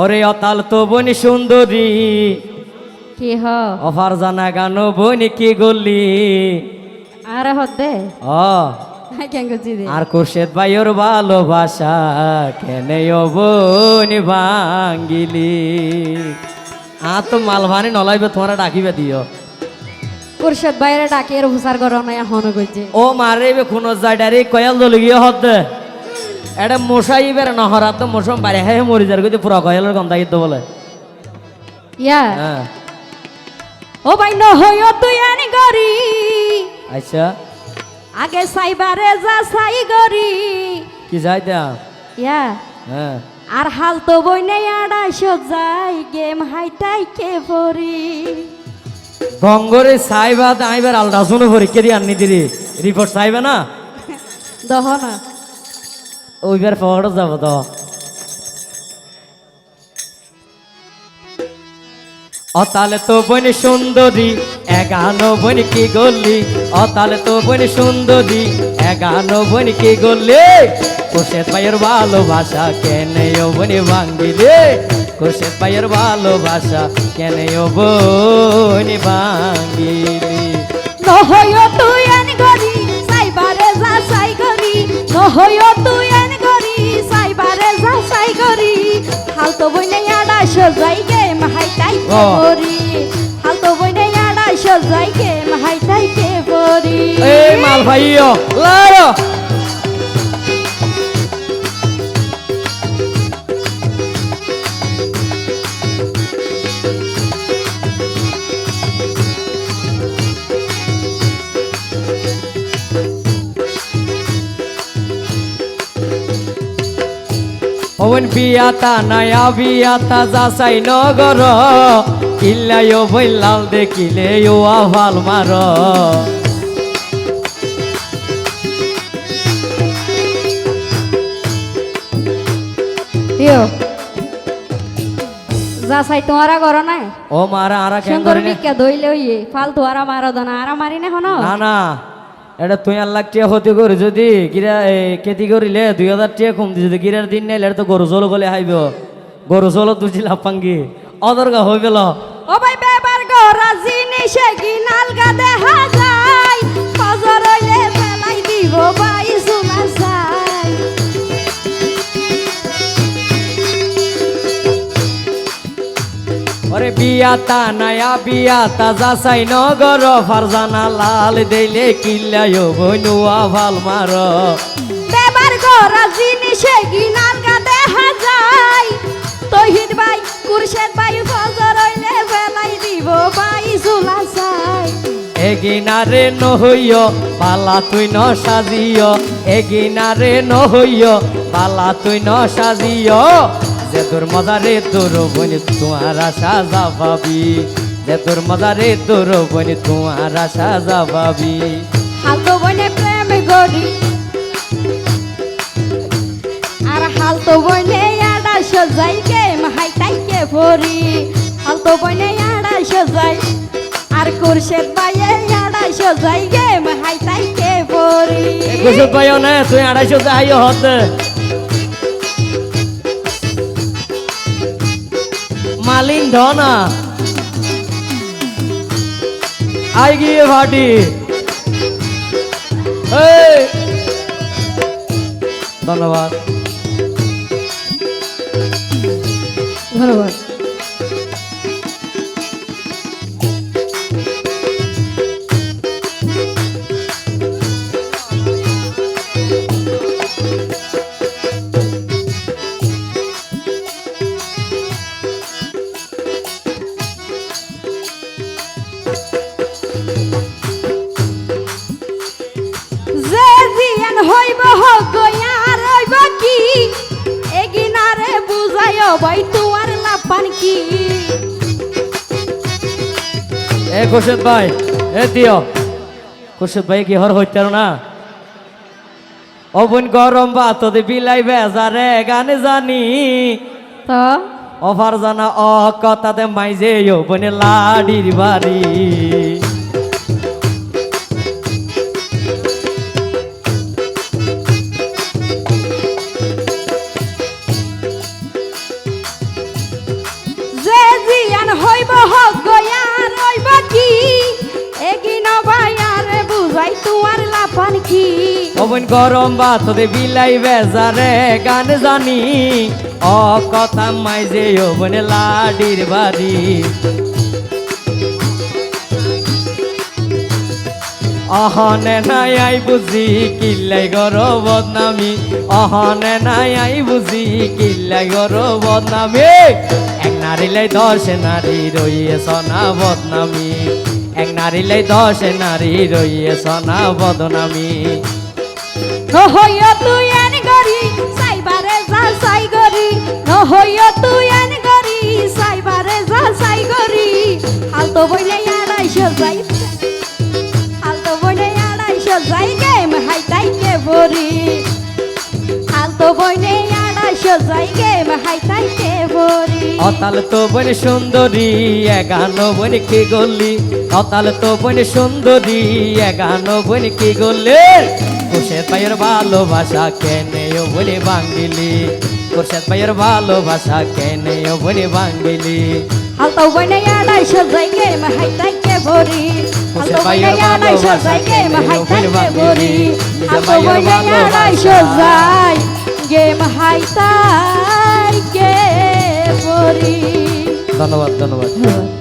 ওরে অতাল তো বনি সুন্দরী। কি হ? অফার জানা গানো বনি কি গলি। আরে কেন গুছি দে আর খুরশেদ ভাইয়ের ভালোবাসা কেনে বনি ভাঙ্গিলি। আ তো মালভানি নলাইবে তোমরা ডাকিবে দিও। কুরশেদ বাইরে ডাকে এর হুসার গর না হন গইছে ও মারে বে খুনো যায় ডাইরেক্ট কয়াল দল গিয়ে হদ এটা মশাই বের নহরা তো মশম বাড়ি হ্যাঁ মরি যার গতি পুরা কয়ালের গন্ধা কিন্তু বলে। ইয়া। ও ভাই ন হইও তুই আনি গরি আচ্ছা। আগে সাইবারে যা সাই গরি কি যাই দা ইয়া। হ্যাঁ আর হাল তো বই নেই আড়াইশো যাই গেম হাইটাই কে পড়ি গঙ্গরে সাইবাদ আইবার আলট্রাসাউন্ড পরীক্ষা দিয়ে আনি দিলি? রিপোর্ট চাইবে না? দহ না। ওইবার পাওয়াটা যাব তো। অতালে তো বনি সুন্দরী এগানো বনি কি গল্লি অতালে তো বনি সুন্দরী এগানো বনি কি গল্লি কোশের পায়ের ভালোবাসা কেনে বনি ভাঙ্গিলে কোশের পায়ের ভালোবাসা কেনে বনি ভাঙ্গিলি নহইও তুই আনি গরি সাইবারে যা সাই গরি নহইও তুই হাল তো বই নেই আড়াইশো যাই গেম হাইটাই কে ও। পড়ি হাল তো বই নেই আড়াইশো যাই গেম হাইটাই কে পড়ি এই মাল ভাইও লাড়ো পবন বিয়াতা নয়া বিয়াতা যাচাই নগর। কিল্লাইও বইলাল দেখিলে ও আভাল মার। দিও তোমারা করো না ও মারা আরা কেন সুন্দর না? বিকা দইলে হইয়ে ফালতু আরা মারো দানা আরা মারি না হনো না না। এটা তুই আর লাখ টিয়া ক্ষতি করি যদি গিরা খেতি করিলে দুই হাজার টিয়া কম যদি গিরার দিন নাইলে এটা তো গরু জল গলে হাইব। গরু জল তুই লাফাঙ্গি অদরগা হয়ে গেল। ও ভাই বেবার গরা জিনিসে গিনাল নালগা দেখা যায়। ফজর হইলে ফেলাই দিব ভাই সুনা ওরে বিয়াতা নয়া বিয়াতা যাচাই নগর ফারজানা লাল দেইলে কিল্লাইও বনুয়া ভালো মার। বেবার গরা জিনিসে নালগা দেখা যায় তহিদ ভাই কুরশেদ ভাই ফজর হইলে বেলাই দিব ভাই সুনা চাই এগিনারে নহইয় পালা তুই ন সাজিয় এগিনারে নহইয় পালা তুই ন সাজিয় যে তোর মজারে তোর বনি তোমার আশা যাবাবি যে তোর মজারে তোর বনি তোমার আশা যাবাবি হাল তো বনে প্রেম গরি আর হাল তো বনে আড়া সজাই কে মাহাই তাইকে ভরি। হাল তো বনে আড়া সজাই আর কুরশেদ বাইয়ে আড়া সজাই গে মাহাই তাইকে ভরি। একুশো পাইও না তুই আড়াইশো আইও হতে। Mullin Dhana. আই গিয়ে ভাটি। Hey ধন্যবাদ। ধন্যবাদ। ভাই তোমার লাপান কি? এ খুরশেদ ভাই এ দিও খুরশেদ ভাই কি হর হইতে না? অবন গরম বা তোদের বিলাই বেজারে গানে জানি। তো? অফার জানা অ কথাতে মাইজে বনে লাডির বাড়ি। অবন গরম বাতরে বিলাই বেজারে, গান জানি। অ কথা মাইজে অবন লাডির বাড়ি। অহনে নাই আই বুঝি কিল্লাই গর বদনামি। অহনে নাই আই বুঝি কিল্লাই গর বদনামি। এক নারীলাই দশ নারী রইয়ে সনা বদনামি। এক নারীলাই দশ নারী রইয়ে সনা বদনামি। তুই তুই এন গরি সাইবারে যা সাই গরি হালতো বইলে আড়াইশো যাই হালতো বইলে আড়াইশো যাই গে মাহাই তাইকে ভরি হালতো বইলে আড়াইশো যাই গে মাহাই তাইকে ভরি অতাল তো বন সুন্দরী এগানো বন কি গল্লি অতাল তো বন সুন্দরী এগানো বন কি গল্লি কোষের পায়ের ভালোবাসা কেনেও বলে বাঙ্গিলি? কোষের পায়ের ভালোবাসা কেনেও বলে বাঙ্গিলি? হালতো বইলে আড়াইশো যাই গে মাহাই তাইকে ভরি। হালতো বইলে আড়াইশো যাই গে মাহাই তাইকে ভরি। হালতো বইলে আড়াইশো যাই গে মাহাই তাইকে ভরি। ধন্যবাদ। ধন্যবাদ।